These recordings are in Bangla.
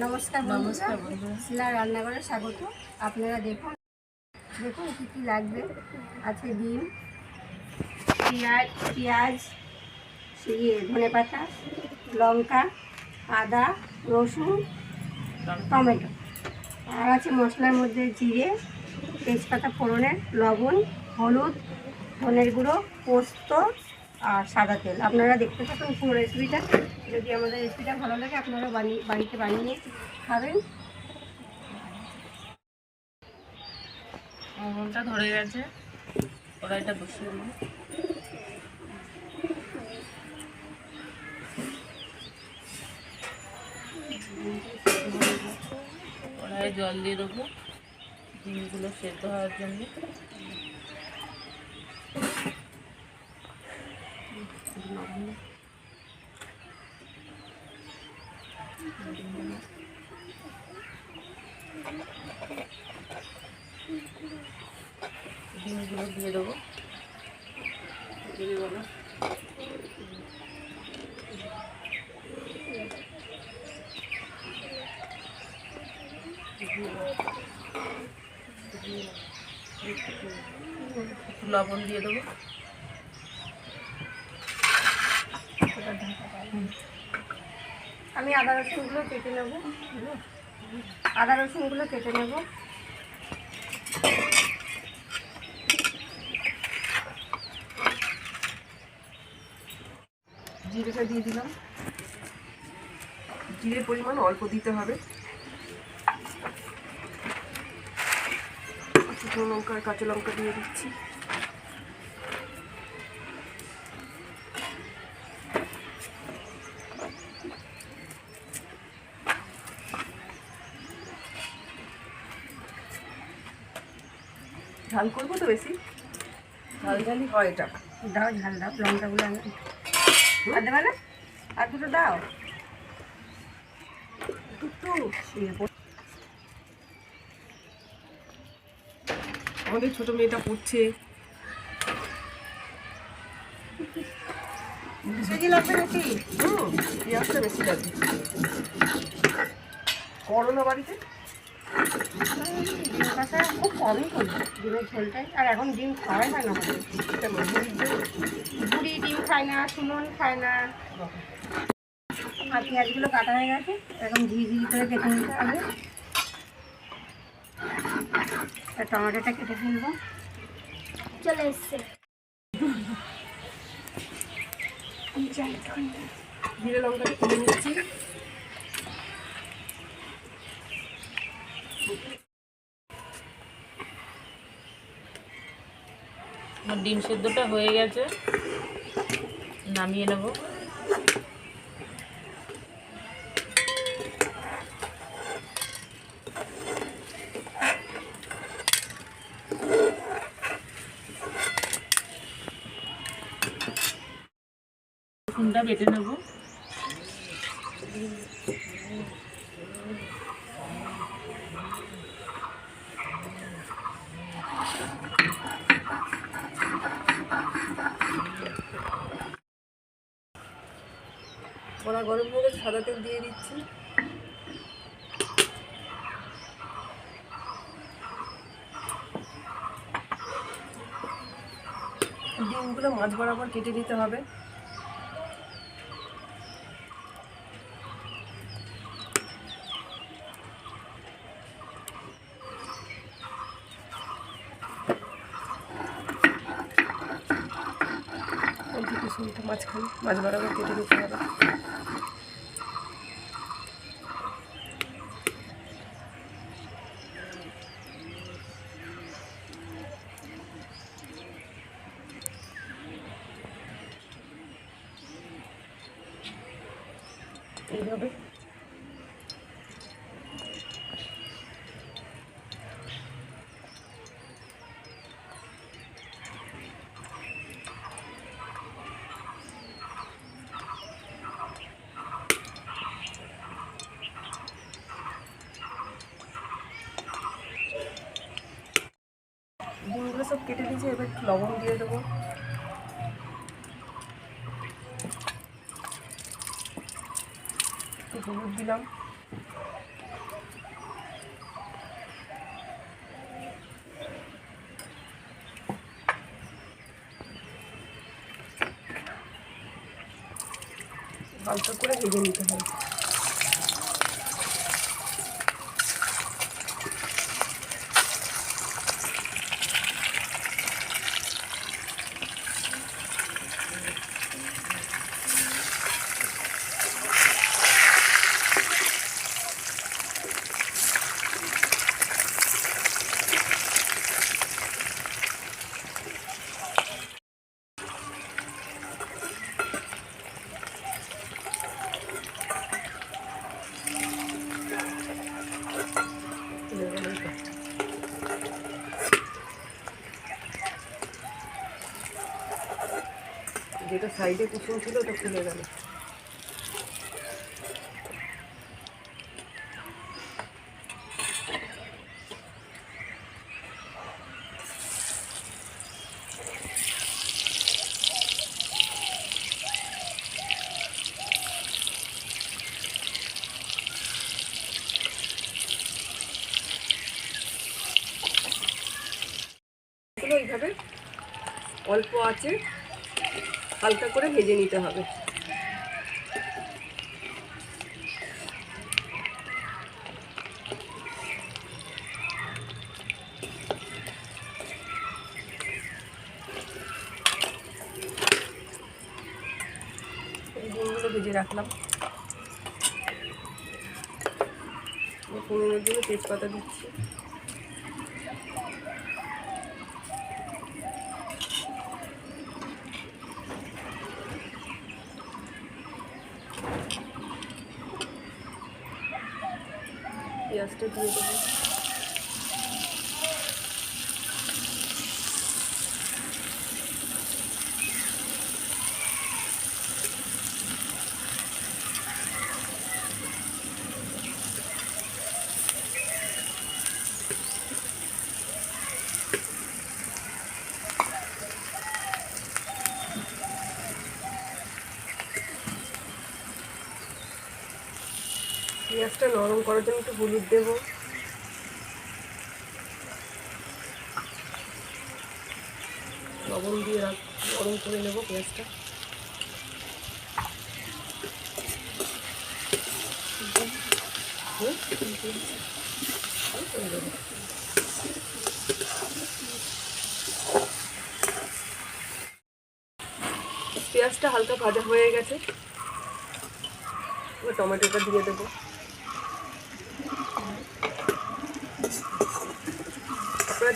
নমস্কার নমস্কার। শিলা রান্নাঘরে স্বাগত। আপনারা দেখুন দেখুন কী কী লাগবে। আছে ডিম পেঁয়াজ পেঁয়াজ ইয়ে ধনে পাতা লঙ্কা আদা রসুন টমেটো। আর আছে মশলার মধ্যে জিরে তেজপাতা ফোড়নের লবণ হলুদ ধনের গুঁড়ো পোস্ত আর সাদা তেল। আপনারা দেখতে থাকুন পুরো রেসিপিটা যদি আমাদের রেসিপিটা ভালো লাগে, আপনারা বানিয়ে, বাড়িতে বানিয়ে খাবেন। উনুনটা ধরে গেছে। কড়াইটা বসিয়ে দিই জল দিয়ে দেবো। ডিমগুলো সেদ্ধ হওয়ার জন্য। ডিমগুলো দিয়ে দেবো দিয়ে দেবো লবণ দিয়ে দেবো। আমি আদা রসুনগুলো কেটে নেব। আদা রসুনগুলো কেটে নেব। জিরেটা দিয়ে দিলাম। জিরের পরিমাণ অল্প দিতে হবে। শুকনো লঙ্কা কাঁচা লঙ্কা দিয়ে দিচ্ছি। ঝাল করব তো বেশি? ঝাল ঝালই হয় এটা। দাও ঝাল দাও লঙ্কাগুলো আমি আর দেবে না? আর দুটো দাও। পড়- আমাদের ছোট মেয়েটা পড়ছে। বেশি? লাগবে করোনা বাড়িতে? কাঁচা খুব কমই করব ডিমের ঝোলটাই আর এখন ডিম খাওয়াই হয় না। কেন বুড়ি ডিম খায় না সুমন খায় না আর পেঁয়াজগুলো কাটা হয়ে গেছে এখন ঝিরি ঝিরি করে কেটে নিতে হবে আর টমেটোটা কেটে ফেলব চলে এসছে জিরে লঙ্কাটা তুলে নিচ্ছি ডিম সেদ্ধটা হয়ে গেছে। নামিয়ে নেব। রসুনটা বেটে নেব কড়া গরম হয়ে গেছে সাদা তেল দিয়ে দিচ্ছি। ডিমগুলো মাছ বরাবর কেটে নিতে হবে। মাঝখানে, মাছ বরাবর কেটে নিতে হবে। সব কেটে দিয়েছি এবার একটু লবণ দিয়ে দেবো। হলুদ দিলাম। ভালো করে ভেজে নিতে হবে। যেটা সাইডে কুসুম ছিল ওটা খুলে গেল। এইভাবে অল্প আছে। হালকা করে ভেজে নিতে হবে। ডিমগুলো ভেজে রাখলাম। ফোড়নের জন্য তেজপাতা দিচ্ছি। পেঁয়াজটা দিয়ে দেবো। পেঁয়াজটা নরম করার জন্য একটু হলুদ দেবো। লবণ দিয়ে রাখ করে নেব পেঁয়াজটা? পেঁয়াজটা হালকা ভাজা হয়ে গেছে। টমেটোটা দিয়ে দেবো।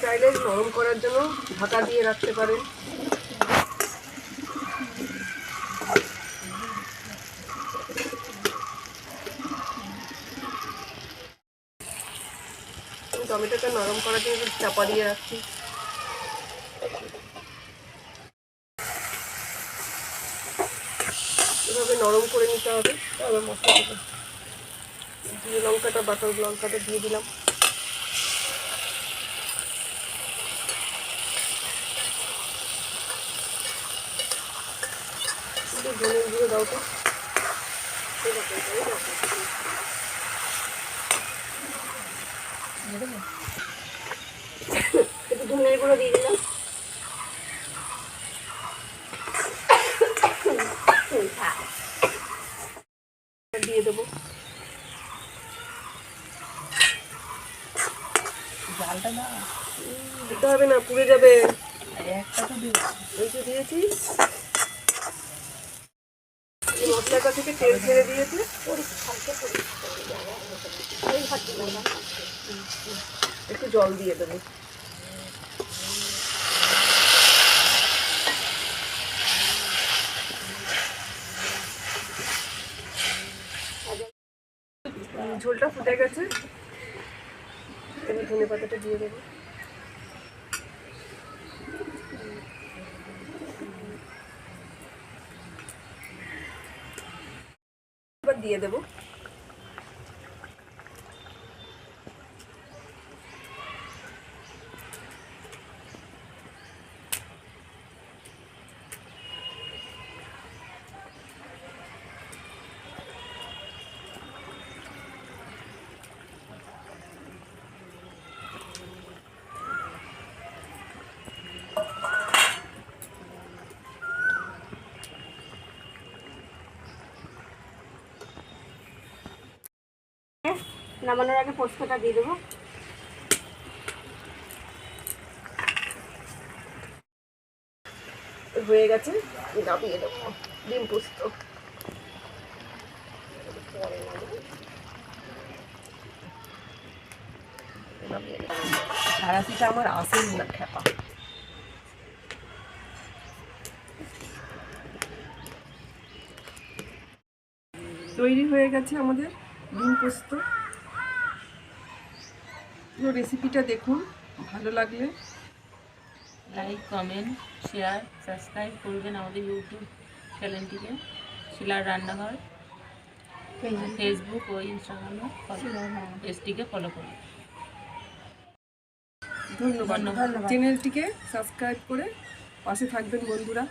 চাইলে নরম করার জন্য ঢাকা দিয়ে রাখতে পারেন। টমেটোটা নরম করার জন্য চাপা দিয়ে রাখছি। এভাবে নরম করে নিতে হবে। তারপর মশলাটা দিয়ে লঙ্কাটা, বাটার লঙ্কাটা দিয়ে দিলাম একটু ধনে গুঁড়ো দাও তো একটু ধনে গুঁড়ো দিয়ে দিলাম। দিয়ে দেবো। জালটা না দিতে হবে না পুড়ে যাবে। একটা তো যে দিয়েছি। মশলাটা থেকে তেল ছেড়ে দিয়েছে। একটু জল দিয়ে দেবো। ঝোলটা ফুটে গেছে। এবার ধনে পাতাটা দিয়ে দেবো। দিয়ে দেবো। নামানোর আগে পোস্তটা দিয়ে দেবো। হয়ে গেছে নামিয়ে দেবো, ডিম পোস্ত। আমার আসেন না খেপা। তৈরি হয়ে গেছে আমাদের ডিম পোস্ত। পুরো রেসিপিটা দেখুন ভালো লাগলে। লাইক কমেন্ট শেয়ার সাবস্ক্রাইব করবেন আমাদের ইউটিউব চ্যানেলটিকে শিলার রান্নাঘর। ফেসবুক ও ইনস্টাগ্রামে পেজটিকে ফলো করুন। ধন্যবাদ। চ্যানেলটিকে সাবস্ক্রাইব করে পাশে থাকবেন বন্ধুরা।